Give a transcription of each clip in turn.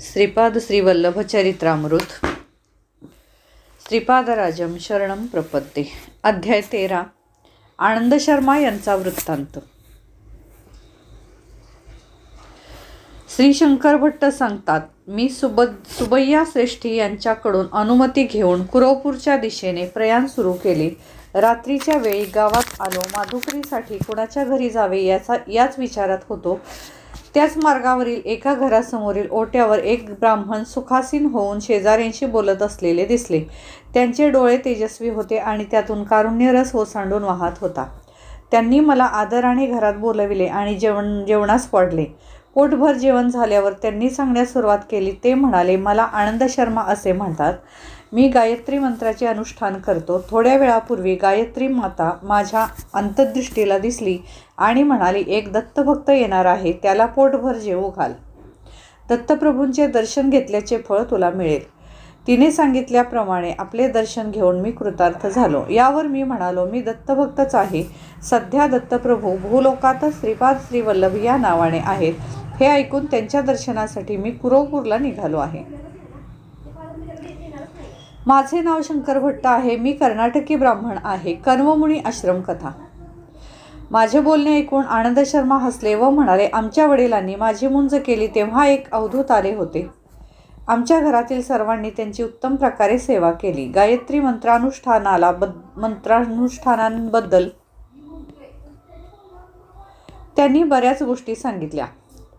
श्रीपाद श्रीवल्लभचरित्रामृत. श्रीपादराजम शरणम प्रपत्ते अध्याय तेरा. आनंद शर्मा यांचा वृत्तांत. श्री शंकर भट्ट सांगतात मी सुब सुबैया श्रेष्ठी यांच्याकडून अनुमती घेऊन कुरवपूरच्या दिशेने प्रयाण सुरू केले. रात्रीच्या वेळी गावात आलो. माधुकरीसाठी कुणाच्या घरी जावे याचा याच विचारात होतो. त्याच मार्गावरील एका घरासमोरील ओट्यावर एक ब्राह्मण सुखासीन होऊन शेजाऱ्यांशी बोलत असलेले दिसले. त्यांचे डोळे तेजस्वी होते आणि त्यातून कारुण्यरस ओसांडून वाहत होता. त्यांनी मला आदराने घरात बोलविले आणि जेवण जेवणास पडले. पोटभर जेवण झाल्यावर त्यांनी सांगण्यास सुरुवात केली. ते म्हणाले मला आनंद शर्मा असे म्हणतात. मी गायत्री मंत्राचे अनुष्ठान करतो. थोड्या वेळापूर्वी गायत्री माता माझ्या अंतर्दृष्टीला दिसली आणि म्हणाली एक दत्तभक्त येणार आहे त्याला पोटभर जेवू घाल. दत्तप्रभूंचे दर्शन घेतल्याचे फळ तुला मिळेल. तिने सांगितल्याप्रमाणे आपले दर्शन घेऊन मी कृतार्थ झालो. यावर मी म्हणालो मी दत्तभक्तच आहे. सध्या दत्तप्रभू भूलोकातच श्रीपाद श्रीवल्लभ या नावाने आहेत. हे ऐकून त्यांच्या दर्शनासाठी मी कुरोपूरला निघालो आहे. माझे नाव शंकर भट्ट आहे मी कर्नाटकी ब्राह्मण आहे. कर्ममुनी आश्रम कथा. माझे बोलणे ऐकून आनंद शर्मा हसले व म्हणाले आमच्या वडिलांनी माझी मुंज केली तेव्हा एक अवधूत आले होते. आमच्या घरातील सर्वांनी त्यांची उत्तम प्रकारे सेवा केली. गायत्री मंत्रानुष्ठानाला बद मंत्रानुष्ठानांबद्दल त्यांनी बऱ्याच गोष्टी सांगितल्या.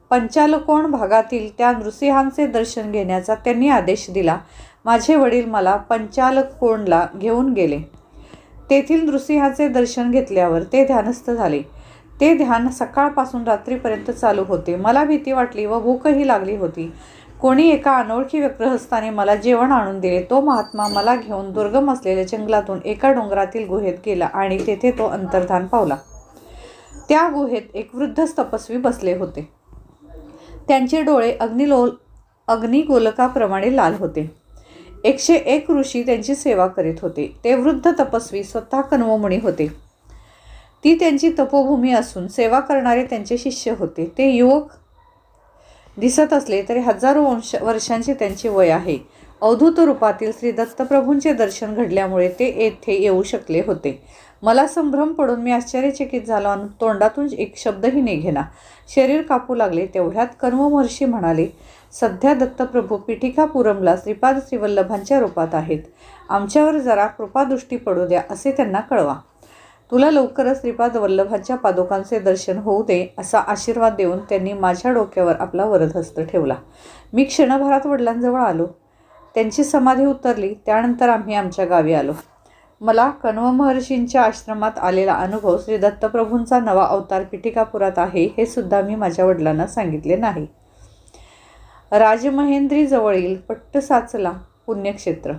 पंचालकोण भागातील त्या नृसिंहांचे दर्शन घेण्याचा त्यांनी आदेश दिला. माझे वडील मला पंचालकोणला घेऊन गेले. तेथील नृसिंहाचे दर्शन घेतल्यावर ते ध्यानस्थ झाले. ते ध्यान सकाळपासून रात्रीपर्यंत चालू होते. मला भीती वाटली व भूकही लागली होती. कोणी एका अनोळखी व्यग्रहस्थाने मला जेवण आणून दिले. तो महात्मा मला घेऊन दुर्गम असलेल्या जंगलातून एका डोंगरातील गुहेत गेला आणि तेथे तो अंतर्धान पावला. त्या गुहेत एक वृद्ध तपस्वी बसले होते. त्यांचे डोळे अग्निलोल अग्निगोलकाप्रमाणे लाल होते. एकशे एक ऋषी त्यांची सेवा करीत होते. ते वृद्ध तपस्वी स्वतः कन्वमणी होते. ती त्यांची तपोभूमी असून सेवा करणारे त्यांचे शिष्य होते. ते युवक दिसत असले तरी हजारो वंश वर्षांचे त्यांचे वय आहे. अवधूत रूपातील श्री दत्तप्रभूंचे दर्शन घडल्यामुळे ते येथे येऊ शकले होते. मला संभ्रम पडून मी आश्चर्यचकित झालो आणि तोंडातून एक शब्दही निघेना शरीर कापू लागले तेवढ्यात कर्ममहर्षी म्हणाले सध्या दत्तप्रभू पिठिकापुरमला श्रीपाद श्रीवल्लभांच्या रूपात आहेत. आमच्यावर जरा कृपादृष्टी पडू द्या असे त्यांना कळवा. तुला लवकरच श्रीपाद वल्लभांच्या पादुकांचे दर्शन होऊ दे असा आशीर्वाद देऊन त्यांनी माझ्या डोक्यावर आपला वरदहस्त ठेवला. मी क्षणभरात वडिलांजवळ आलो. त्यांची समाधी उतरली त्यानंतर आम्ही आमच्या गावी आलो. मला कण्व महर्षींच्या आश्रमात आलेला अनुभव श्री दत्तप्रभूंचा नवा अवतार पिठिकापुरात आहे हे सुद्धा मी माझ्या वडिलांना सांगितले नाही. राजमहेंद्रीजवळील पट्ट पट्टसाचला पुण्यक्षेत्र.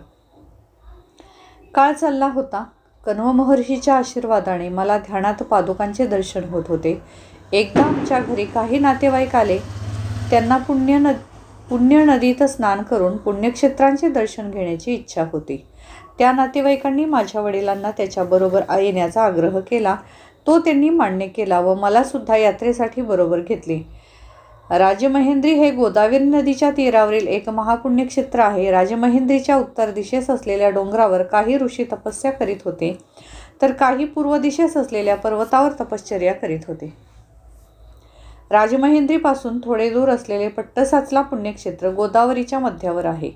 काळ चालला होता. कण्व महर्षीच्या आशीर्वादाने मला ध्यानात पादुकांचे दर्शन होत होते. एकदा आमच्या घरी काही नातेवाईक आले. त्यांना पुण्य न पुण्य नदीत स्नान करून पुण्यक्षेत्रांचे दर्शन घेण्याची इच्छा होती. त्या नातेवाईकांनी माझ्या वडिलांना त्याच्याबरोबर येण्याचा आग्रह केला. तो त्यांनी मान्य केला व मलासुद्धा यात्रेसाठी बरोबर घेतले. राजमहेंद्री हे गोदावरी नदीच्या तीरावरील एक महापुण्यक्षेत्र आहे. राजमहेंद्रीच्या उत्तर दिशेस असलेल्या डोंगरावर काही ऋषी तपस्या करीत होते तर काही पूर्व दिशेस असलेल्या पर्वतावर तपश्चर्या करीत होते. राजमहेंद्रीपासून थोडे दूर असलेले पट्टसाचला पुण्यक्षेत्र गोदावरीच्या मध्यावर आहे.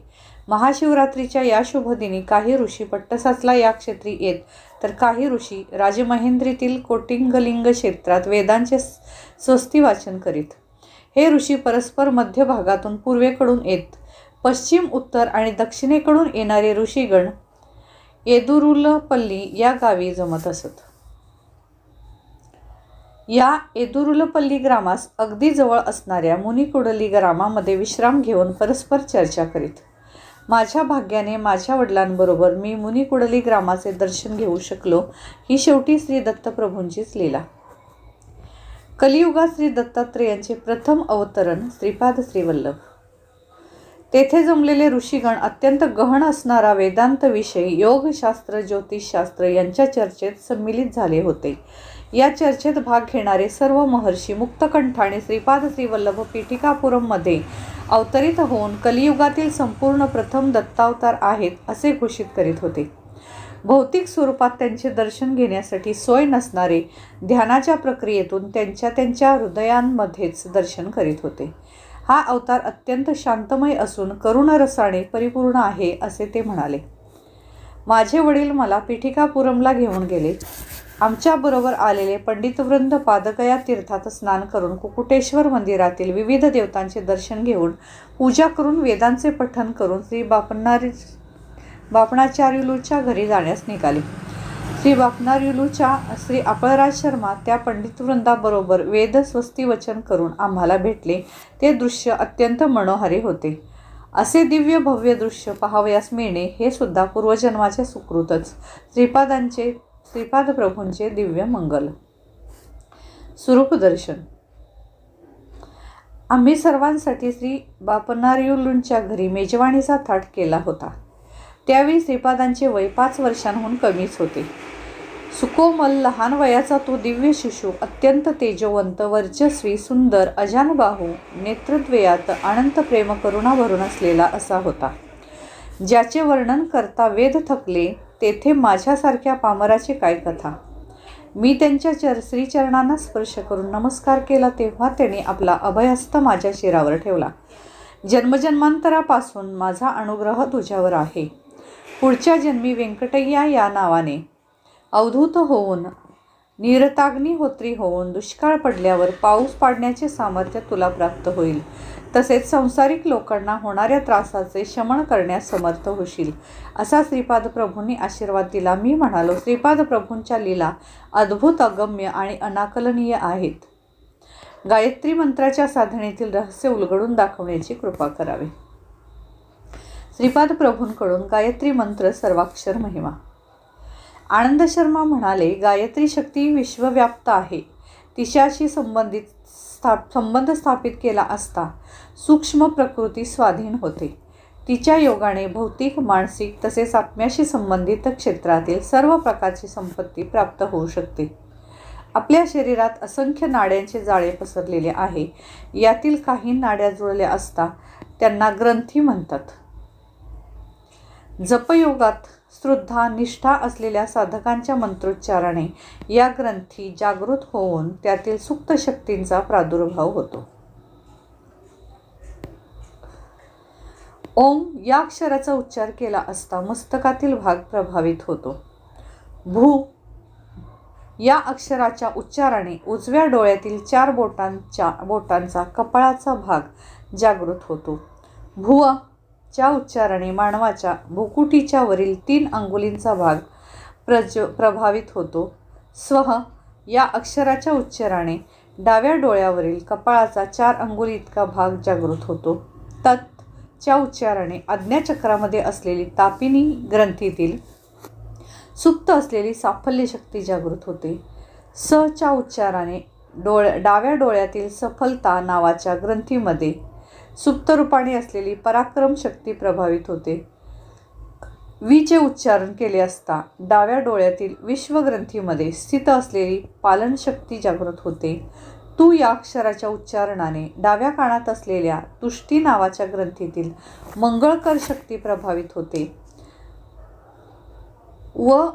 महाशिवरात्रीच्या या शुभदिनी काही ऋषी पट्टसाचला या क्षेत्री येत. तर काही ऋषी राजमहेंद्रीतील कोटिंगलिंग क्षेत्रात वेदांचे स्वस्ती वाचन करीत. हे ऋषी परस्पर मध्य भागातून पूर्वेकडून येत. पश्चिम उत्तर आणि दक्षिणेकडून येणारे ऋषीगण येदुरुलपल्ली या गावी जमत असत. या येदुरुलपल्ली ग्रामास अगदी जवळ असणाऱ्या मुनिकुडली ग्रामामध्ये विश्राम घेऊन परस्पर चर्चा करीत. माझ्या भाग्याने माझ्या वडिलांबरोबर मी मुनिकुडली ग्रामाचे दर्शन घेऊ शकलो ही शेवटी श्री दत्तप्रभूंचीच लीला. कलियुगात श्री दत्तात्रेयांचे प्रथम अवतरण श्रीपाद श्रीवल्लभ. तेथे जमलेले ऋषीगण अत्यंत गहन असणारा वेदांत विषय योगशास्त्र ज्योतिषशास्त्र यांच्या चर्चेत सम्मिलित झाले होते. या चर्चेत भाग घेणारे सर्व महर्षी मुक्तकंठ आणि श्रीपाद श्रीवल्लभ पीठिकापुरममध्ये अवतरित होऊन कलियुगातील संपूर्ण प्रथम दत्तावतार आहेत असे घोषित करीत होते. भौतिक स्वरूपात त्यांचे दर्शन घेण्यासाठी सोय नसणारे ध्यानाच्या प्रक्रियेतून त्यांच्या त्यांच्या हृदयांमध्येच दर्शन करीत होते. हा अवतार अत्यंत शांतमय असून करुणरसाने परिपूर्ण आहे असे ते म्हणाले. माझे वडील मला पीठिकापुरमला घेऊन गेले. आमच्याबरोबर आलेले पंडितवृंद पादकया तीर्थात स्नान करून कुकुटेश्वर मंदिरातील विविध देवतांचे दर्शन घेऊन पूजा करून वेदांचे पठन करून श्री बापनारी बापणाचार्युलूच्या घरी जाण्यास निघाले. श्री बापनार्युलूच्या श्री अपळराज शर्मा त्या पंडितवृंदाबरोबर वेद स्वस्ती वचन करून आम्हाला भेटले. ते दृश्य अत्यंत मनोहारी होते. असे दिव्य भव्य दृश्य पाहावयास मिळणे हे सुद्धा पूर्वजन्माचे सुकृतच. श्रीपादांचे श्रीपाद प्रभूंचे दिव्य मंगल. स्वरूपदर्शन आम्ही सर्वांसाठी श्री बापनारियुलूंच्या घरी मेजवानीचा थाट केला होता. त्यावेळी श्रीपादांचे वय पाच वर्षांहून कमीच होते. सुकोमल लहान वयाचा तो दिव्य शिशू अत्यंत तेजवंत वर्चस्वी सुंदर अजानबाहू नेतृत्वयात अनंत प्रेम करुणा भरून असलेला असा होता. ज्याचे वर्णन करता वेद थकले तेथे माझ्यासारख्या पामराची काय कथा? मी त्यांच्या चर श्रीचरणांना स्पर्श करून नमस्कार केला तेव्हा त्यांनी आपला अभयस्त माझ्या शिरावर ठेवला. जन्मजन्मांतरापासून माझा अनुग्रह तुझ्यावर आहे. पुढच्या जन्मी व्यंकटय्या या नावाने अवधूत होऊन निरताग्निहोत्री होऊन दुष्काळ पडल्यावर पाऊस पाडण्याचे सामर्थ्य तुला प्राप्त होईल. तसेच संसारिक लोकांना होणाऱ्या त्रासाचे शमन करण्यास समर्थ होशील. असा श्रीपाद प्रभूंनी आशीर्वाद दिला. मी म्हणालो श्रीपाद प्रभूंच्या लीला अद्भुत अगम्य आणि अनाकलनीय आहेत. गायत्री मंत्राच्या साधनेतील रहस्य उलगडून दाखवण्याची कृपा करावी. श्रीपाद प्रभूंकडून गायत्री मंत्र सर्वाक्षर महिमा. आनंद शर्मा म्हणाले गायत्री शक्ती विश्वव्याप्त आहे. तिच्याशी संबंधित स्थाप संबंध स्थापित केला असता सूक्ष्म प्रकृती स्वाधीन होते. तिच्या योगाने भौतिक मानसिक तसेच आत्म्याशी संबंधित क्षेत्रातील सर्व प्रकारची संपत्ती प्राप्त होऊ शकते. आपल्या शरीरात असंख्य नाड्यांचे जाळे पसरलेले आहे. यातील काही नाड्या जुळल्या असता त्यांना ग्रंथी म्हणतात. जपयोगात श्रद्धा निष्ठा असलेल्या साधकांच्या मंत्रोच्चाराने या ग्रंथी जागृत होऊन त्यातील सुप्त शक्तींचा प्रादुर्भाव होतो. ओम या अक्षराचा उच्चार केला असता मस्तकातील भाग प्रभावित होतो. भू या अक्षराच्या उच्चाराने उजव्या डोळ्यातील चार बोटांच्या बोटांचा कपाळाचा भाग जागृत होतो. भुव च्या उच्चाराने मानवाच्या भुकुटीच्या वरील तीन अंगुलींचा भाग प्रज प्रभावित होतो. स्वह या अक्षराच्या उच्चाराने डाव्या डोळ्यावरील कपाळाचा चार अंगुली इतका भाग जागृत होतो. तत् च्या उच्चाराने आज्ञाचक्रामध्ये असलेली तापिनी ग्रंथीतील सुप्त असलेली साफल्य शक्ती जागृत होते. स च्या उच्चाराने डोळ डाव्या डोळ्यातील सफलता नावाच्या ग्रंथीमध्ये सुप्त रूपाने असलेली पराक्रम शक्ती प्रभावित होते. विचे उच्चारण केले असता डाव्या डोळ्यातील विश्वग्रंथीमध्ये स्थित असलेली पालनशक्ती जागृत होते. तू या अक्षराच्या उच्चारणाने डाव्या कानात असलेल्या तुष्टी नावाच्या ग्रंथीतील मंगळकर शक्ती प्रभावित होते. व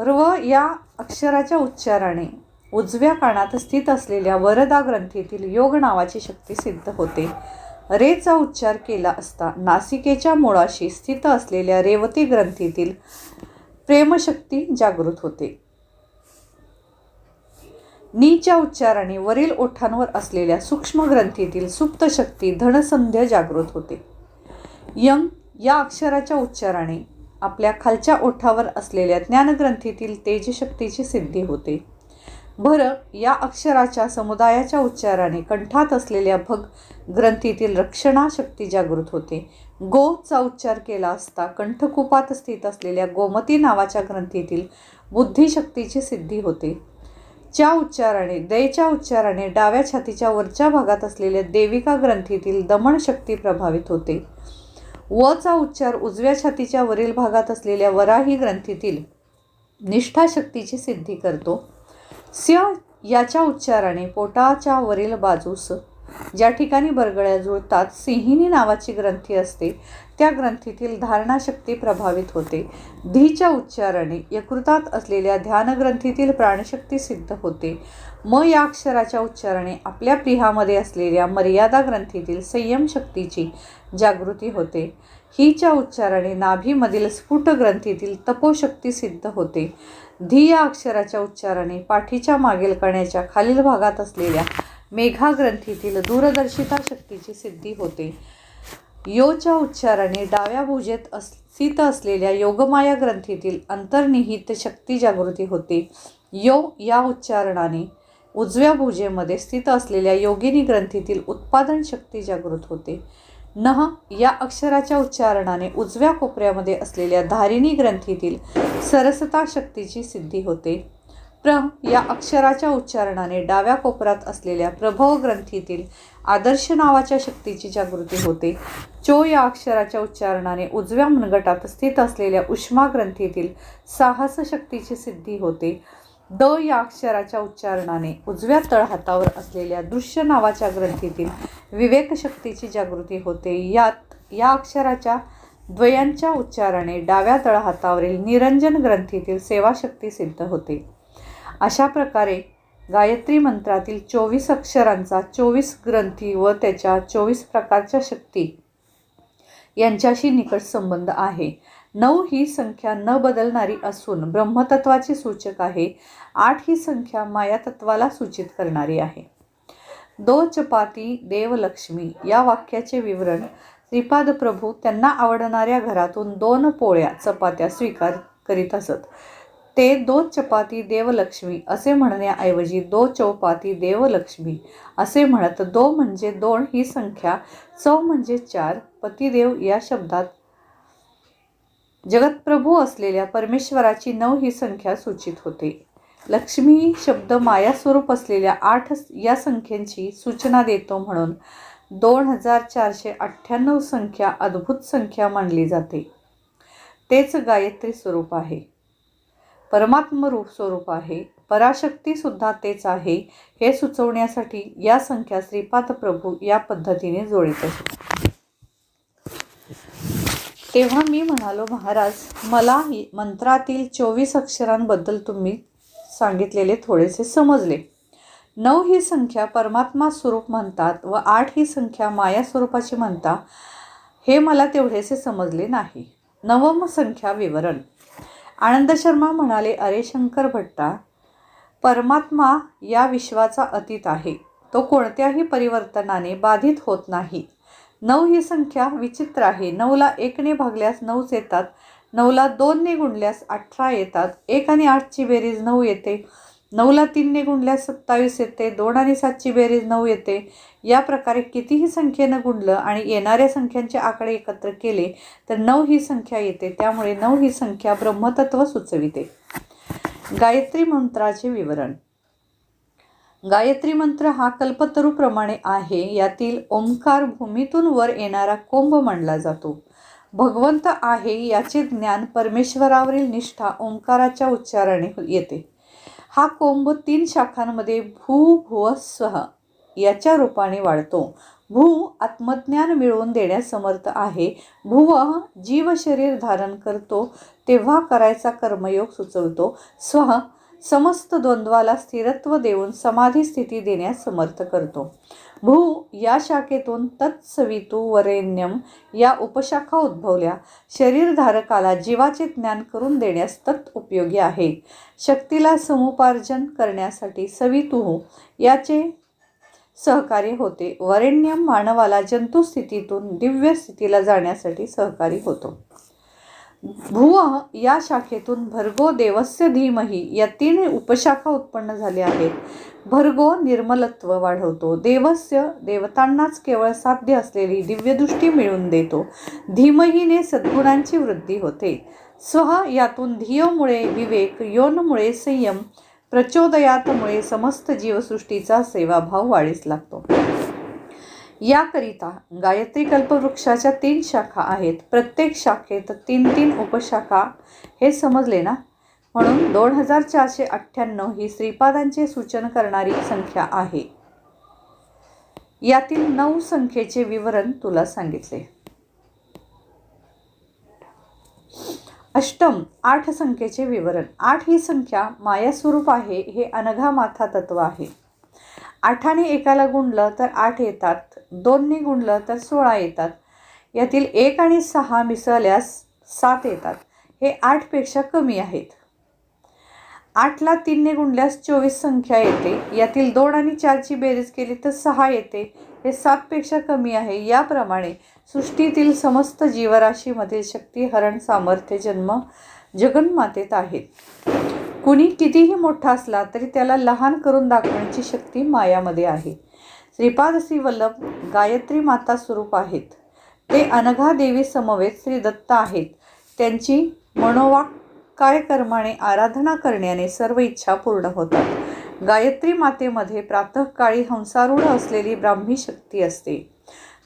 रव या अक्षराच्या उच्चाराने उजव्या कानात स्थित असलेल्या वरदा ग्रंथीतील योग नावाची शक्ती सिद्ध होते. रेचा उच्चार केला असता नासिकेच्या मुळाशी स्थित असलेल्या रेवती ग्रंथीतील प्रेमशक्ती जागृत होते. नीच्या उच्चाराने वरील ओठांवर असलेल्या सूक्ष्म ग्रंथीतील सुप्त शक्ती धनसंध्य जागृत होते. यंग या अक्षराच्या उच्चाराने आपल्या खालच्या ओठावर असलेल्या ज्ञानग्रंथीतील तेजशक्तीची सिद्धी होते. भर या अक्षराच्या समुदायाच्या उच्चाराने कंठात असलेल्या भग ग्रंथीतील रक्षणाशक्ती जागृत होते. गोचा उच्चार केला असता कंठकुपात स्थित असलेल्या गोमती नावाच्या ग्रंथीतील बुद्धिशक्तीची सिद्धी होते. च्या उच्चाराने दयच्या उच्चाराने डाव्या छातीच्या वरच्या भागात असलेल्या देविका ग्रंथीतील दमनशक्ती प्रभावित होते. वचा उच्चार उजव्या छातीच्या वरील भागात असलेल्या वराही ग्रंथीतील निष्ठाशक्तीची सिद्धी करतो. स्य याच्या उच्चाराने पोटाच्या वरील बाजूस ज्या ठिकाणी बरगळ्या जुळतात सिंहिनी नावाची ग्रंथी असते. त्या ग्रंथीतील धारणाशक्ती प्रभावित होते. धीच्या उच्चाराने यकृतात असलेल्या ध्यानग्रंथीतील प्राणशक्ती सिद्ध होते. म या अक्षराच्या उच्चाराने आपल्या प्रिहामध्ये असलेल्या मर्यादा ग्रंथीतील संयम शक्तीची जागृती होते. हीच्या उच्चाराने नाभीमधील स्फुट ग्रंथीतील तपोशक्ती सिद्ध होते. धी या अक्षराच्या उच्चाराने पाठीच्या मागील कण्याच्या खालील भागात असलेल्या मेघा ग्रंथीतील दूरदर्शिता शक्तीची सिद्धी होते. योच्या उच्चाराने डाव्या भुजेत अस स्थित असलेल्या योगमाया ग्रंथीतील अंतर्निहित शक्ती जागृती होते. यो या उच्चारणाने उजव्या भुजेमध्ये स्थित असलेल्या योगिनी ग्रंथीतील उत्पादन शक्ती जागृत होते. नह या अक्षराच्या उच्चारणाने उजव्या कोपऱ्यामध्ये असलेल्या धारिणी ग्रंथीतील सरसता शक्तीची सिद्धी होते. प्र या अक्षराच्या उच्चारणाने डाव्या कोपऱ्यात असलेल्या प्रभव ग्रंथीतील आदर्श नावाच्या शक्तीची जागृती होते. चो या अक्षराच्या उच्चारणाने उजव्या मनगटात स्थित असलेल्या उष्मा ग्रंथीतील साहस शक्तीची सिद्धी होते. द या अक्षराच्या उच्चारणाने उजव्या तळहातावर असलेल्या दृश्य नावाच्या ग्रंथीतील विवेकशक्तीची जागृती होते. यात या अक्षराच्या द्वयांच्या उच्चाराने डाव्या तळहातावरील निरंजन ग्रंथीतील सेवाशक्ती सिद्ध होते. अशा प्रकारे गायत्री मंत्रातील चोवीस अक्षरांचा चोवीस ग्रंथी व त्याच्या चोवीस प्रकारच्या शक्ती यांच्याशी निकट संबंध आहे. नऊ ही संख्या न बदलणारी असून ब्रह्मतत्वाचे सूचक आहे. आठ ही संख्या मायातत्वाला सूचित करणारी आहे. दो चपाती देवलक्ष्मी या वाक्याचे विवरण श्रीपाद प्रभू त्यांना आवडणाऱ्या घरातून दोन पोळ्या चपात्या स्वीकार करीत असत. ते दो चपाती देवलक्ष्मी असे म्हणण्याऐवजी दो चौपाती देवलक्ष्मी असे म्हणत दो म्हणजे दोन ही संख्या चौ म्हणजे चार पतिदेव या शब्दात जगतप्रभू असलेल्या परमेश्वराची नऊ ही संख्या सूचित होते. लक्ष्मी शब्द मायास्वरूप असलेल्या आठ या संख्येची सूचना देतो म्हणून दोन हजार चारशे अठ्ठ्याण्णव संख्या अद्भुत संख्या मानली जाते. तेच गायत्री स्वरूप आहे. परमात्मरूप स्वरूप आहे. पराशक्तीसुद्धा तेच आहे हे सुचवण्यासाठी या संख्या श्रीपाद प्रभू या पद्धतीने जोडित असतात तेव्हा मी म्हणालो महाराज मला मंत्रातील चोवीस अक्षरांबद्दल तुम्ही सांगितलेले थोडेसे समजले. नऊ ही संख्या परमात्मा स्वरूप म्हणतात व आठ ही संख्या माया स्वरूपाची म्हणता हे मला तेवढेसे समजले नाही. नवम संख्या विवरण. आनंद शर्मा म्हणाले अरे शंकर भट्टा परमात्मा या विश्वाचा अतीत आहे. तो कोणत्याही परिवर्तनाने बाधित होत नाही. नऊ ही संख्या विचित्र आहे. नऊला एकने भागल्यास नऊच येतात. नऊला दोनने गुणल्यास अठरा येतात. एक आणि आठची बेरीज नऊ येते. नऊला तीनने गुणल्यास सत्तावीस येते. दोन आणि सातची बेरीज नऊ येते. या प्रकारे कितीही संख्येनं गुणलं आणि येणाऱ्या संख्यांचे आकडे एकत्र केले तर नऊ ही संख्या येते. त्यामुळे नऊ ही संख्या ब्रह्मतत्व सुचविते. गायत्री मंत्राचे विवरण. गायत्री मंत्र हा कल्पतरूप्रमाणे आहे. यातील ओंकार भूमीतून वर येणारा कुंभ मानला जातो. भगवंत आहे याचे ज्ञान परमेश्वरावरील निष्ठा ओंकाराच्या उच्चाराने येते. हा कोंब तीन शाखांमध्ये भू भुव स्वह याच्या रूपाने वाढतो. भू आत्मज्ञान मिळवून देण्यास समर्थ आहे. भुव जीव शरीर धारण करतो. तेव्हा करायचा कर्मयोग सुचवतो. स्वह समस्त द्वंद्वाला स्थिरत्व देऊन समाधी स्थिती देण्यास समर्थ करतो. भू या शाखेतून तत्सवितू वरेण्यम या उपशाखा उद्भवल्या. शरीरधारकाला जीवाचे ज्ञान करून देण्यास तत् उपयोगी आहे. शक्तीला समुपार्जन करण्यासाठी सवितू याचे सहकार्य होते. वरेण्यम मानवाला जंतुस्थितीतून दिव्य स्थितीला जाण्यासाठी सहकारी होतो. भुव या शाखेतून भर्गो देवस्य धीमही या तीन उपशाखा उत्पन्न झाल्या आहेत. भर्गो निर्मलत्व वाढवतो. देवस्य देवतांनाच केवळ साध्य असलेली दिव्यदृष्टी मिळवून देतो. धीमहीने सद्गुणांची वृद्धी होते. स्व यातून धियोमुळे विवेक योनमुळे संयम प्रचोदयातमुळे समस्त जीवसृष्टीचा सेवाभाव वाढीस लागतो. याकरिता गायत्री कल्पवृक्षाच्या तीन शाखा आहेत. प्रत्येक शाखेत तीन तीन उपशाखा हे समजले ना? म्हणून दोन हजार चारशे अठ्ठ्याण्णव ही श्रीपादांचे सूचन करणारी संख्या आहे. यातील नऊ संख्येचे विवरण तुला सांगितले. अष्टम आठ संख्येचे विवरण. आठ ही संख्या माया स्वरूप आहे हे अनघा माथा तत्व आहे. आठाने एकाला गुणलं तर आठ येतात. दोनने गुणलं तर सोळा येतात. यातील एक आणि सहा मिसळल्यास सात येतात. हे आठपेक्षा कमी आहेत. आठला तीनने गुणल्यास चोवीस संख्या येते. यातील दोन आणि चारची बेरीज केली तर सहा येते. हे सातपेक्षा कमी आहे. याप्रमाणे सृष्टीतील समस्त जीवराशीमधील शक्ती हरण सामर्थ्य जन्म जगन्मातेत आहेत. कुणी कितीही मोठा असला तरी त्याला लहान करून दाखवण्याची शक्ती मायामध्ये आहे. श्रीपाद श्री वल्लभ गायत्री माता स्वरूप आहेत. ते अनघा देवी समवेत श्री दत्त आहेत. त्यांची मनोवाक काय कर्माने आराधना करण्याने सर्व इच्छा पूर्ण होतात. गायत्री मातेमध्ये प्रातःकाळी हंसारूढ असलेली ब्राह्मी शक्ती असते.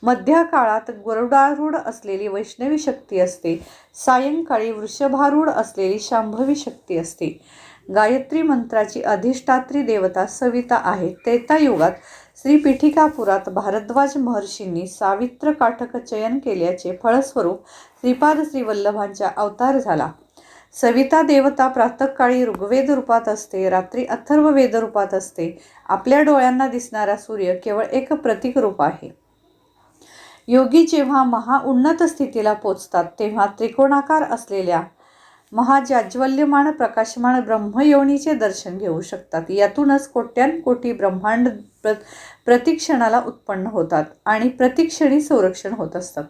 मध्या काळात गरुडारूढ असलेली वैष्णवी शक्ती असते. सायंकाळी वृषभारूढ असलेली शांभवी शक्ती असते. गायत्री मंत्राची अधिष्ठात्री देवता सविता आहे. त्रेतायुगात श्री पीठिकापुरात भारद्वाज महर्षींनी सावित्र काठक चयन केल्याचे फळस्वरूप श्रीपाद श्रीवल्लभांच्या अवतार झाला. सविता देवता प्रातःकाळी ऋग्वेद रूपात असते रात्री अथर्व वेद रूपात असते. आपल्या डोळ्यांना दिसणारा सूर्य केवळ एक प्रतीक रूप आहे. योगी जेव्हा महाउन्नत स्थितीला पोचतात तेव्हा त्रिकोणाकार असलेल्या महाजाज्वल्यमान प्रकाशमान ब्रह्मयोनीचे दर्शन घेऊ शकतात. यातूनच कोट्यांकोटी ब्रह्मांड प्र प्रतिक्षणाला उत्पन्न होतात आणि प्रतिक्षणी संरक्षण होत असतात.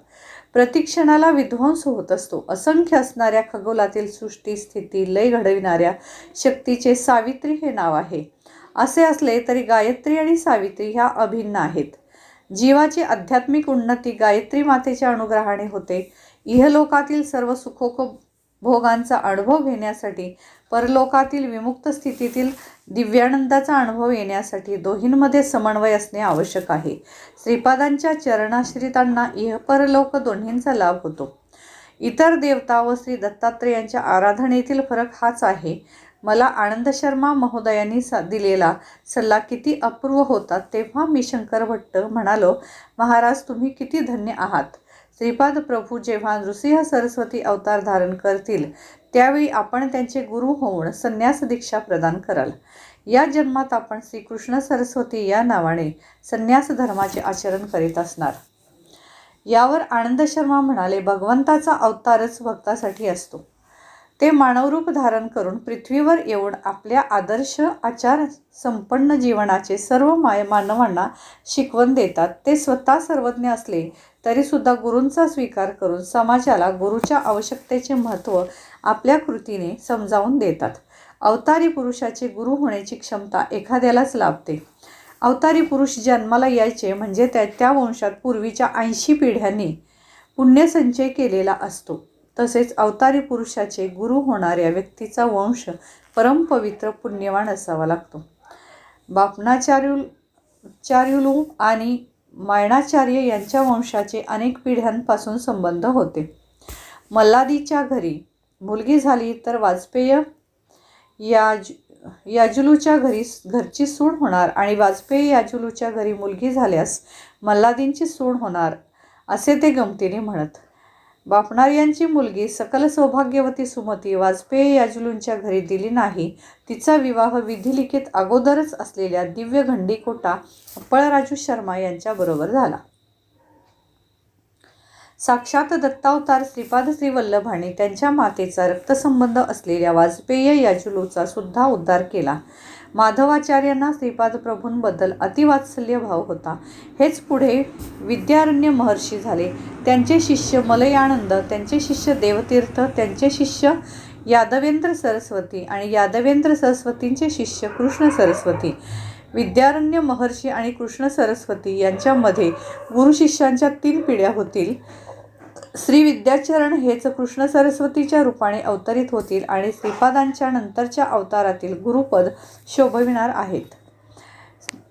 प्रतिक्षणाला विध्वंस होत असतो. असंख्य असणाऱ्या खगोलातील सृष्टी स्थिती लय घडविणाऱ्या शक्तीचे सावित्री हे नाव आहे. असे असले तरी गायत्री आणि सावित्री ह्या अभिन्न आहेत. जीवाची आध्यात्मिक उन्नती गायत्री मातेच्या अनुग्रहाने होते. इहलोकातील सर्व सुखोक भोगांचा अनुभव घेण्यासाठी परलोकातील विमुक्त स्थितीतील दिव्यानंदाचा अनुभव येण्यासाठी दोहींमध्ये समन्वय असणे आवश्यक आहे. श्रीपादांच्या चरणाश्रितांना इह परलोक दोन्हींचा लाभ होतो. इतर देवता व श्री दत्तात्रेयांच्या आराधनेतील फरक हाच आहे. मला आनंद शर्मा महोदयांनी सा दिलेला सल्ला किती अपूर्व होता तेव्हा मी शंकर भट्ट म्हणालो महाराज तुम्ही किती धन्य आहात. श्रीपाद प्रभू जेव्हा नृसिंह सरस्वती अवतार धारण करतील त्यावेळी आपण त्यांचे गुरु होऊन संन्यास दीक्षा प्रदान कराल. या जन्मात आपण श्रीकृष्ण सरस्वती या नावाने संन्यास धर्माचे आचरण करीत असणार. यावर आनंद शर्मा म्हणाले भगवंताचा अवतारच भक्तासाठी असतो. ते मानवरूप धारण करून पृथ्वीवर येऊन आपल्या आदर्श आचार संपन्न जीवनाचे सर्व माय मानवांना शिकवण देतात. ते स्वतः सर्वज्ञ असले तरीसुद्धा गुरूंचा स्वीकार करून समाजाला गुरुच्या आवश्यकतेचे महत्त्व आपल्या कृतीने समजावून देतात. अवतारी पुरुषाचे गुरु होण्याची क्षमता एखाद्यालाच लाभते. अवतारी पुरुष जन्माला यायचे म्हणजे त्या त्या वंशात पूर्वीच्या ऐंशी पिढ्यांनी पुण्यसंचय केलेला असतो. तसेच अवतारी पुरुषाचे गुरु होणाऱ्या व्यक्तीचा वंश परमपवित्र पुण्यवान असावा लागतो. बापनाचार्युल चार्युलू आणि मायणाचार्य यांच्या वंशाचे अनेक पिढ्यांपासून संबंध होते. मल्लादीच्या घरी मुलगी झाली तर वाजपेय याज याजुलूच्या घरी घरची सूड होणार आणि वाजपेयी याजुलूच्या घरी मुलगी झाल्यास मल्लादींची सूड होणार असे ते गमतीने म्हणत. बापणार यांची मुलगी सकल सौभाग्यवती सुमती वाजपेयी याजुलूंच्या घरी दिली नाही. तिचा विवाह विधिलिखित अगोदरच असलेल्या दिव्य घंडीकोटा अप्पळराजू शर्मा यांच्याबरोबर झाला. साक्षात दत्तावतार श्रीपाद श्री वल्लभाने त्यांच्या मातेचा रक्तसंबंध असलेल्या वाजपेयी याजुलूचा सुद्धा उद्धार केला. माधवाचार्यांना श्रीपाद प्रभूंबद्दल अतिवात्सल्य भाव होता. हेच पुढे विद्यारण्य महर्षी झाले. त्यांचे शिष्य मलयानंद त्यांचे शिष्य देवतीर्थ त्यांचे शिष्य यादवेंद्र सरस्वती आणि यादवेंद्र सरस्वतींचे शिष्य कृष्ण सरस्वती. विद्यारण्य महर्षी आणि कृष्ण सरस्वती यांच्यामध्ये गुरुशिष्यांच्या तीन पिढ्या होतील. श्री विद्याचरण हेच कृष्ण सरस्वतीच्या रूपाने अवतरित होतील आणि श्रीपादांच्या नंतरच्या अवतारातील गुरुपद शोभविणार आहेत.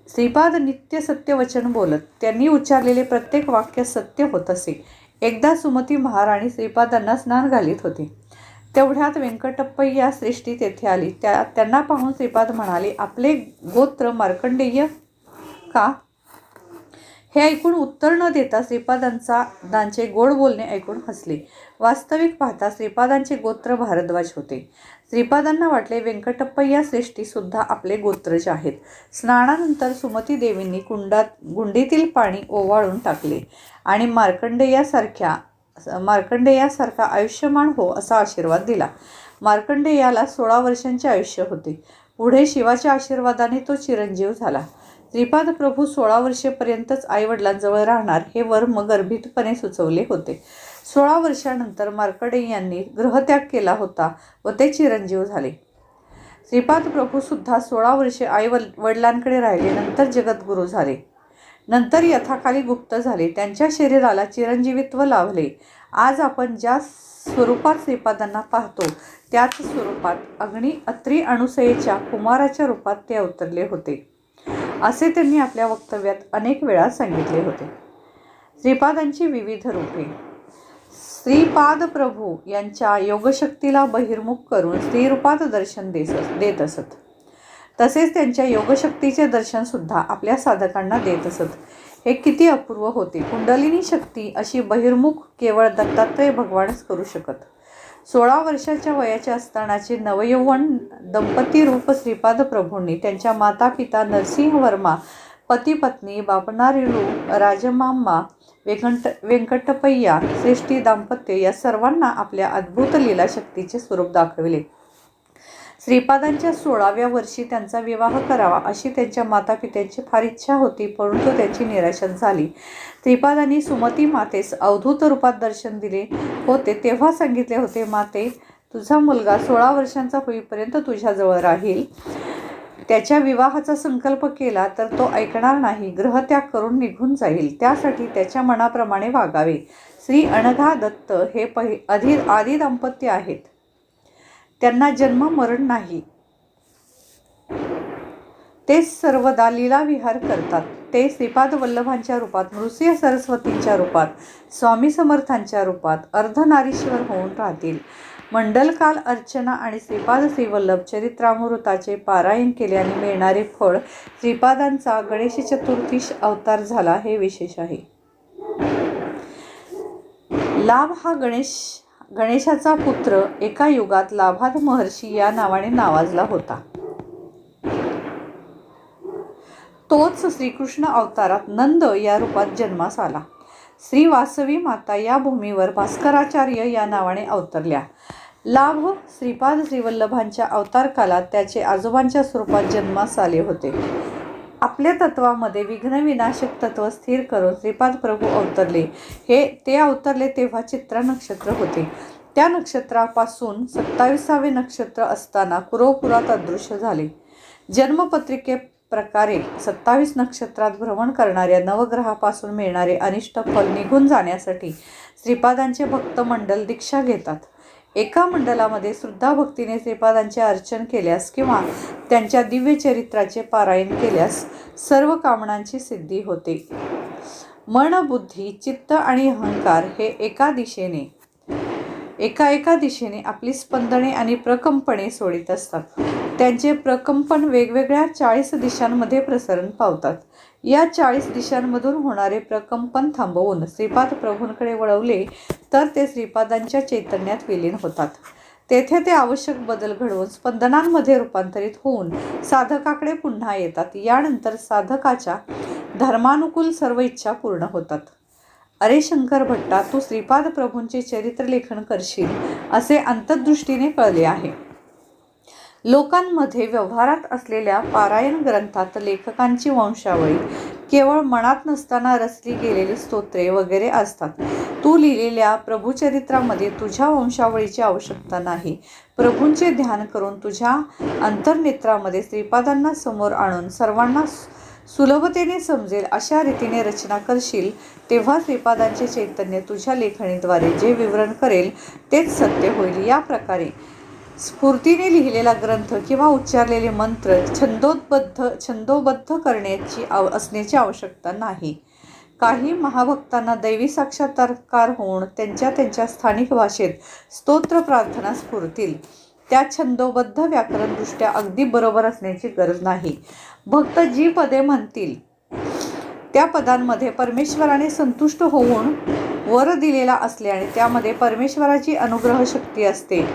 श्रीपाद नित्य सत्य वचन बोलत त्यांनी उच्चारलेले प्रत्येक वाक्य सत्य होत असे. एकदा सुमती महाराणी श्रीपादांना स्नान घालीत होते. तेवढ्यात व्यंकटप्पय्या सृष्टी तेथे आली. त्या त्यांना पाहून श्रीपाद म्हणाले आपले गोत्र मार्कंडेय का? हे ऐकून उत्तर न देता श्रीपादांचा दांचे गोड बोलणे ऐकून हसले. वास्तविक पाहता श्रीपादांचे गोत्र भारद्वाज होते. श्रीपादांना वाटले व्यंकटप्पय्या या सुद्धा आपले गोत्रज आहेत. स्नानानंतर सुमती देवींनी कुंडात गुंडीतील पाणी ओवाळून टाकले आणि मार्कंडेयासारख्या मार्कंडेयासारखा आयुष्यमान हो असा आशीर्वाद दिला. मार्कंडेयाला सोळा वर्षांचे आयुष्य होते. पुढे शिवाच्या आशीर्वादाने तो चिरंजीव झाला. श्रीपाद प्रभू सोळा वर्षेपर्यंतच आईवडिलांजवळ राहणार हे वर्म गर्भितपणे सुचवले होते. सोळा वर्षानंतर मार्कडे यांनी ग्रहत्याग केला होता व ते चिरंजीव झाले. श्रीपाद प्रभूसुद्धा सोळा वर्षे आई वड वडिलांकडे राहिले नंतर जगद्गुरू झाले. नंतर यथाखाली गुप्त झाले. त्यांच्या शरीराला चिरंजीवित्व लाभले. आज आपण ज्या स्वरूपात श्रीपादांना पाहतो त्याच स्वरूपात अग्नी अत्री अणुसयेच्या कुमाराच्या रूपात ते अवतरले होते. असे त्यांनी आपल्या वक्तव्यात अनेक वेळा सांगितले होते. श्रीपादांची विविध रूपे. श्रीपाद प्रभू यांच्या योगशक्तीला बहिर्मुख करून स्त्रीरूपात दर्शन देस देत असत. तसेच त्यांच्या योगशक्तीचे दर्शनसुद्धा आपल्या साधकांना देत असत. हे किती अपूर्व होते. कुंडलिनी शक्ती अशी बहिर्मुख केवळ दत्तात्रय भगवानच करू शकत. सोळा वर्षाच्या वयाचे असतानाचे नवयौवन दंपती रूप श्रीपाद प्रभूंनी त्यांच्या माता पिता नरसिंह वर्मा पती पत्नी बापनारिळू राजमाम्मा व्यंकट व्यंकटपय्या श्रेष्ठी दाम्पत्य या सर्वांना आपल्या अद्भुत लीलाशक्तीचे स्वरूप दाखविले. श्रीपादांच्या सोळाव्या वर्षी त्यांचा विवाह करावा अशी त्यांच्या मातापित्यांची फार इच्छा होती परंतु त्याची निराशा झाली. श्रीपादांनी सुमती मातेस अवधूत रूपात दर्शन दिले होते तेव्हा सांगितले होते माते तुझा मुलगा सोळा वर्षांचा होईपर्यंत तुझ्याजवळ राहील. त्याच्या विवाहाचा संकल्प केला तर तो ऐकणार नाही. ग्रहत्याग करून निघून जाईल. त्यासाठी त्याच्या मनाप्रमाणे वागावे. श्री अनघा दत्त हे पहि आधी आदी दाम्पत्य आहेत. त्यांना जन्म मरण नाही. ते सर्वदा लीलाविहार करतात. ते श्रीपाद वल्लभांच्या रूपात नृसिंह सरस्वतींच्या रूपात स्वामी समर्थांच्या रूपात अर्धनारीश्वर होऊन राहतील. मंडलकाल अर्चना आणि श्रीपाद श्रीवल्लभ चरित्रामृताचे पारायण केल्याने मिळणारे फळ श्रीपादांचा गणेश चतुर्थीश अवतार झाला हे विशेष आहे. लाभ हा गणेश गणेशाचा पुत्र एका युगात लाभात महर्षी या नावाने नावाजला होता. तोच श्रीकृष्ण अवतारात नंद या रूपात जन्मास आला. श्री वासवी माता या भूमीवर भास्कराचार्य या नावाने अवतरल्या. लाभ श्रीपाद श्रीवल्लभांच्या अवतार कालात त्याचे आजोबांच्या स्वरूपात जन्मास आले होते. आपल्या तत्वामध्ये विघ्नविनाशक तत्व स्थिर करून श्रीपाद प्रभू अवतरले. हे ते अवतरले तेव्हा चित्रा नक्षत्र होते. त्या नक्षत्रापासून सत्ताविसावे नक्षत्र असताना कुरोपुरात अदृश्य झाले. जन्मपत्रिके प्रकारे सत्तावीस नक्षत्रात भ्रमण करणाऱ्या नवग्रहापासून मिळणारे अनिष्ट फल निघून जाण्यासाठी श्रीपादांचे भक्त मंडल दीक्षा घेतात. एका मंडलामध्ये श्रद्धा भक्तीने श्रीपादांचे अर्चन केल्यास किंवा त्यांच्या दिव्य चरित्राचे पारायण केल्यास सर्व कामनांची सिद्धी होते. मन बुद्धी चित्त आणि अहंकार हे एका दिशेने एका एका दिशेने आपली स्पंदने आणि प्रकंपणे सोडित असतात. त्यांचे प्रकंपन वेगवेगळ्या चाळीस दिशांमध्ये प्रसरण पावतात. या चाळीस दिशांमधून होणारे प्रकंपन थांबवून श्रीपाद प्रभूंकडे वळवले तर ते श्रीपादांच्या चैतन्यात विलीन होतात. तेथे ते आवश्यक बदल घडवून स्पंदनांमध्ये रूपांतरित होऊन साधकाकडे पुन्हा येतात. यानंतर साधकाच्या धर्मानुकूल सर्व इच्छा पूर्ण होतात. अरे शंकर भट्टा तू श्रीपाद प्रभूंचे चरित्रलेखन करशील असे अंतर्दृष्टीने कळले आहे. लोकांमध्ये व्यवहारात असलेल्या पारायण ग्रंथात लेखकांची वंशावळी केवळ मनात नसताना रचली गेलेली स्तोत्रे वगैरे असतात. तू लिहिलेल्या प्रभुचरित्रामध्ये तुझ्या वंशावळीची आवश्यकता नाही. प्रभूंचे ध्यान करून तुझ्या अंतर्नेत्रामध्ये श्रीपादांना समोर आणून सर्वांना सुलभतेने समजेल अशा रीतीने रचना करशील तेव्हा श्रीपादांचे चैतन्य तुझ्या लेखणीद्वारे जे विवरण करेल तेच सत्य होईल. या प्रकारे स्फूर्तीने लिहिलेला ग्रंथ किंवा उच्चारलेले मंत्र छंदोबद्ध छंदोबद्ध करण्याची आव असण्याची आवश्यकता नाही. काही महाभक्तांना दैवी साक्षात्कार होऊन त्यांच्या त्यांच्या स्थानिक भाषेत स्तोत्र प्रार्थना स्फुरतील. त्या छंदोबद्ध व्याकरणदृष्ट्या अगदी बरोबर असण्याची गरज नाही. भक्त जी पदे म्हणतील त्या पदांमध्ये परमेश्वराने संतुष्ट होऊन वर दिलेला असल्याने त्यामध्ये परमेश्वराची अनुग्रह शक्ती असते.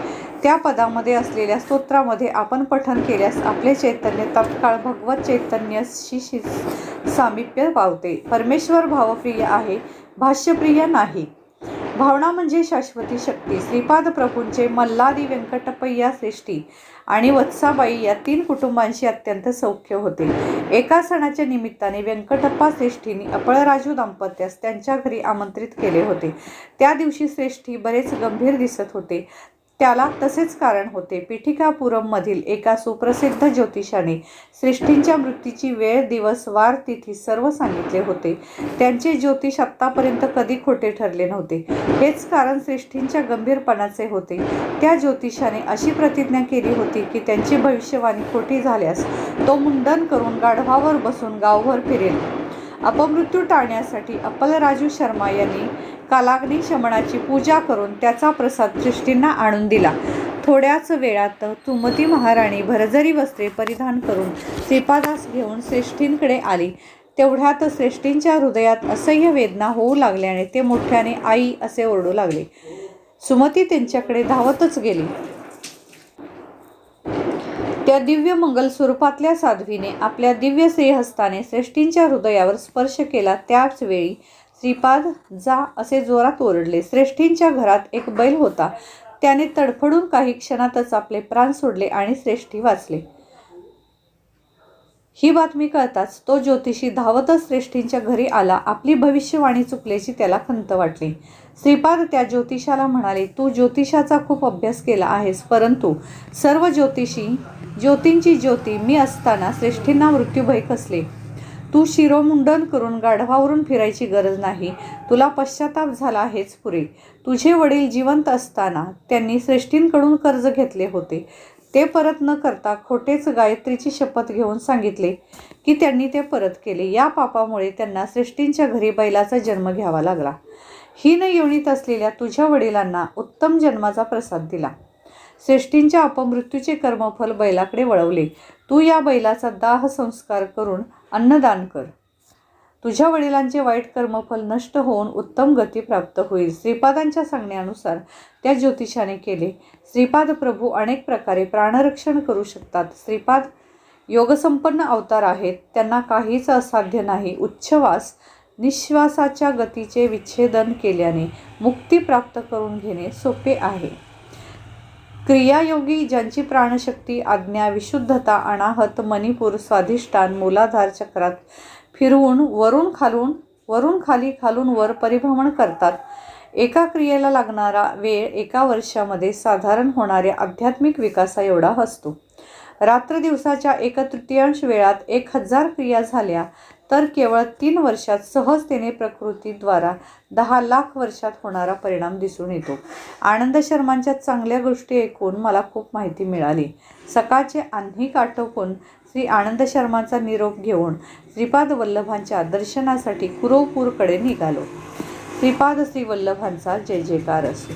त्या पदामध्ये असलेल्या स्तोत्रामध्ये आपण पठन केल्यास आपले चैतन्य तत्काळ भगवत चैतन्याशी शि- सामिप्य पावते परमेश्वर भावप्रिय आहे भाष्यप्रिय नाही. भावना म्हणजे शाश्वती शक्ती. श्रीपाद प्रभूंचे मल्लादी व्यंकटपय्या श्रेष्ठी आणि वत्साबाई या तीन कुटुंबांशी अत्यंत सौख्य होते. एका सणाच्या निमित्ताने व्यंकटप्पा श्रेष्ठींनी अपळराजू दाम्पत्यास त्यांच्या घरी आमंत्रित केले होते. त्या दिवशी श्रेष्ठी बरेच गंभीर दिसत होते. त्याला तसेच कारण होते. पीठिकापुरममधील एका सुप्रसिद्ध ज्योतिषाने सृष्टींच्या मृत्यूची वेळ दिवस वार तिथी सर्व सांगितले होते. त्यांचे ज्योतिष आत्तापर्यंत कधी खोटे ठरले नव्हते. हेच कारण श्रेष्ठींच्या गंभीरपणाचे होते. त्या ज्योतिषाने अशी प्रतिज्ञा केली होती की त्यांची भविष्यवाणी खोटी झाल्यास तो मुंडन करून गाढवावर बसून गावभर फिरेल. अपमृत्यू टाळण्यासाठी अपलराजू शर्मा यांनी कालाग्नी शमनाची पूजा करून त्याचा प्रसाद सृष्टींना आणून दिला. थोड्याच वेळात तुमती महाराणी भरजरी वस्त्रे परिधान करून श्रीपादास घेऊन श्रेष्ठींकडे आली. तेवढ्यात श्रेष्ठींच्या हृदयात असह्य वेदना होऊ लागल्याने ते मोठ्याने आई असे ओरडू लागले. सुमती त्यांच्याकडे धावतच गेली. त्या दिव्य मंगल स्वरूपातल्या साध्वीने आपल्या दिव्य श्रीहस्ताने श्रेष्ठींच्या हृदयावर स्पर्श केला त्याच वेळी श्रीपाद जा असे जोरात ओरडले. श्रेष्ठींच्या घरात एक बैल होता. त्याने तडफडून काही क्षणातच आपले प्राण सोडले आणि श्रेष्ठी वाचले. ही बातमी कळताच तो ज्योतिषी धावतच श्रेष्ठींच्या घरी आला. आपली भविष्यवाणी चुकल्याची त्याला खंत वाटली. श्रीपाद त्या ज्योतिषाला म्हणाले तू ज्योतिषाचा खूप अभ्यास केला आहेस परंतु सर्व ज्योतिषी ज्योतींची ज्योती मी असताना श्रेष्ठींना मृत्यूभय कसले? तू शिरोमुंडन करून गाढवावरून फिरायची गरज नाही. तुला पश्चाताप झाला हेच पुरे. तुझे वडील जिवंत असताना त्यांनी श्रेष्ठींकडून कर्ज घेतले होते. ते परत न करता खोटेच गायत्रीची शपथ घेऊन सांगितले की त्यांनी ते परत केले. या पापामुळे त्यांना सृष्टींच्या घरी बैलाचा जन्म घ्यावा लागला. हीन येवणीत असलेल्या तुझ्या वडिलांना उत्तम जन्माचा प्रसाद दिला. श्रेष्ठींच्या अपमृत्यूचे कर्मफल बैलाकडे वळवले. तू या बैलाचा दाह संस्कार करून अन्नदान कर. तुझ्या वडिलांचे वाईट कर्मफल नष्ट होऊन उत्तम गती प्राप्त होईल. श्रीपादांच्या सांगण्यानुसार त्या ज्योतिषाने केले. श्रीपाद प्रभू अनेक प्रकारे प्राणरक्षण करू शकतात. श्रीपाद योगसंपन्न अवतार आहेत. त्यांना काहीच असाध्य नाही. उच्छवास निश्वासाच्या गतीचे विच्छेदन केल्याने मुक्ती प्राप्त करून घेणे सोपे आहे. क्रियायोगी ज्यांची प्राणशक्ती आज्ञा विशुद्धता अनाहत मणिपूर स्वाधिष्ठान मूलाधार चक्रात फिरवून वरून खालून वरून खाली खालून वर परिभ्रमण करतात. एका क्रियेला लागणारा वेळ एका वर्षामध्ये साधारण होणाऱ्या आध्यात्मिक विकासा एवढा असतो. रात्र दिवसाच्या एक तृतीयांश वेळात एक हजार क्रिया झाल्या तर केवळ तीन वर्षात सहजतेने प्रकृतीद्वारा दहा लाख वर्षात होणारा परिणाम दिसून येतो. आनंद शर्मांच्या चांगल्या गोष्टी ऐकून मला खूप माहिती मिळाली. सकाळचे आन्ही आटोपून श्री आनंद शर्माचा निरोप घेऊन श्रीपाद वल्लभांच्या दर्शनासाठी कुरवपूरकडे निघालो. श्रीपाद श्री वल्लभांचा जय जयकार असो.